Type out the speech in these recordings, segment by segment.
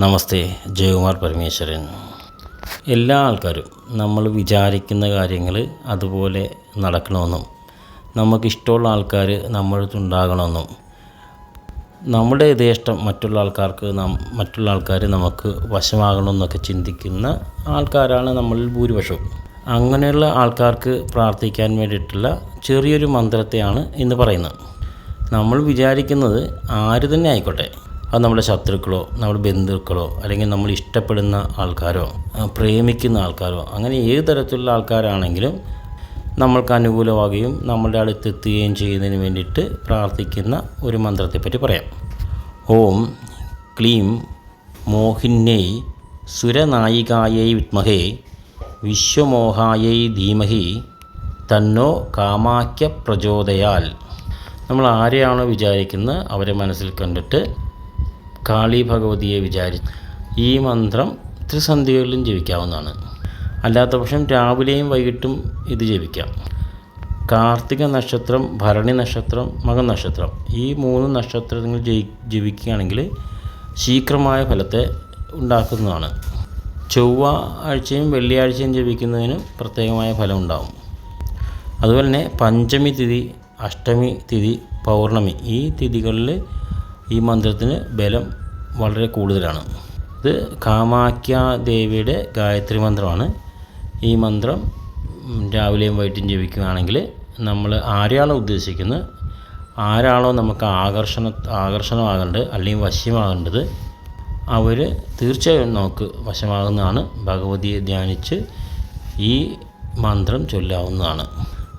നമസ്തേ ജയകുമാർ പരമേശ്വരൻ. എല്ലാ ആൾക്കാരും നമ്മൾ വിചാരിക്കുന്ന കാര്യങ്ങൾ അതുപോലെ നടക്കണമെന്നും നമുക്കിഷ്ടമുള്ള ആൾക്കാർ നമ്മളടുത്ത് ഉണ്ടാകണമെന്നും നമ്മുടെ യഥേഷ്ടം മറ്റുള്ള ആൾക്കാർക്ക് നാം മറ്റുള്ള ആൾക്കാർ നമുക്ക് വശമാകണമെന്നൊക്കെ ചിന്തിക്കുന്ന ആൾക്കാരാണ് നമ്മളിൽ ഭൂരിപക്ഷവും അങ്ങനെയുള്ള ആൾക്കാർക്ക് പ്രാർത്ഥിക്കാൻ വേണ്ടിയിട്ടുള്ള ചെറിയൊരു മന്ത്രത്തെയാണ് ഇന്ന് പറയുന്നത്. നമ്മൾ വിചാരിക്കുന്നത് ആര് തന്നെ ആയിക്കോട്ടെ. അത് നമ്മുടെ ശത്രുക്കളോ നമ്മുടെ ബന്ധുക്കളോ അല്ലെങ്കിൽ നമ്മൾ ഇഷ്ടപ്പെടുന്ന ആൾക്കാരോ പ്രേമിക്കുന്ന ആൾക്കാരോ അങ്ങനെ ഏത് തരത്തിലുള്ള ആൾക്കാരാണെങ്കിലും നമ്മൾക്ക് അനുകൂലമാകുകയും നമ്മളുടെ അടുത്തെത്തുകയും ചെയ്യുന്നതിന് വേണ്ടിയിട്ട് പ്രാർത്ഥിക്കുന്ന ഒരു മന്ത്രത്തെപ്പറ്റി പറയാം. ഓം ക്ലീം മോഹിന്യൈ സുരനായികായൈ വിത്മഹേ വിശ്വമോഹായൈ ധീമഹി തന്നോ കാമാക്യ പ്രചോദയാൽ നമ്മൾ ആരെയാണോ വിചാരിക്കുന്നത് അവരെ മനസ്സിൽ കണ്ടിട്ട് കാളി ഭഗവതിയെ വിചാരിച്ച് ഈ മന്ത്രം ത്രിസന്ധികളിലും ജപിക്കാവുന്നതാണ്. അല്ലാത്ത പക്ഷം രാവിലെയും വൈകിട്ടും ഇത് ജപിക്കാം. കാർത്തിക നക്ഷത്രം ഭരണി നക്ഷത്രം മകൻ നക്ഷത്രം ഈ മൂന്ന് നക്ഷത്രങ്ങൾ ജയി ജപിക്കുകയാണെങ്കിൽ ശീഘ്രമായ ഫലത്തെ ഉണ്ടാക്കുന്നതാണ്. ചൊവ്വ ആഴ്ചയും വെള്ളിയാഴ്ചയും ജപിക്കുന്നതിനും പ്രത്യേകമായ ഫലം ഉണ്ടാകും അതുപോലെ തന്നെ പഞ്ചമി തിഥി അഷ്ടമി തിഥി പൗർണമി ഈ തിഥികളിൽ ഈ മന്ത്രത്തിന് ബലം വളരെ കൂടുതലാണ്. ഇത് കാമാക്യ ദേവിയുടെ ഗായത്രി മന്ത്രമാണ്. ഈ മന്ത്രം രാവിലെയും വൈകിട്ടും ജപിക്കുകയാണെങ്കിൽ നമ്മൾ ആരെയാണോ ഉദ്ദേശിക്കുന്നത് ആരാണോ നമുക്ക് ആകർഷണ ആകർഷണമാകേണ്ടത് അല്ലെങ്കിൽ വശ്യമാകേണ്ടത് അവർ തീർച്ചയായും നമുക്ക് വശമാകുന്നതാണ്. ഭഗവതിയെ ധ്യാനിച്ച് ഈ മന്ത്രം ചൊല്ലാവുന്നതാണ്.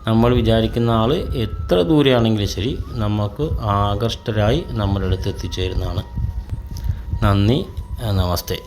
നമ്മൾ വിചാരിക്കുന്ന ആൾ എത്ര ദൂരെയാണെങ്കിലും ശരി നമുക്ക് ആകർഷ്ടരായി നമ്മുടെ എത്തിച്ചേരുന്നതാണ്. നന്ദി നമസ്തേ.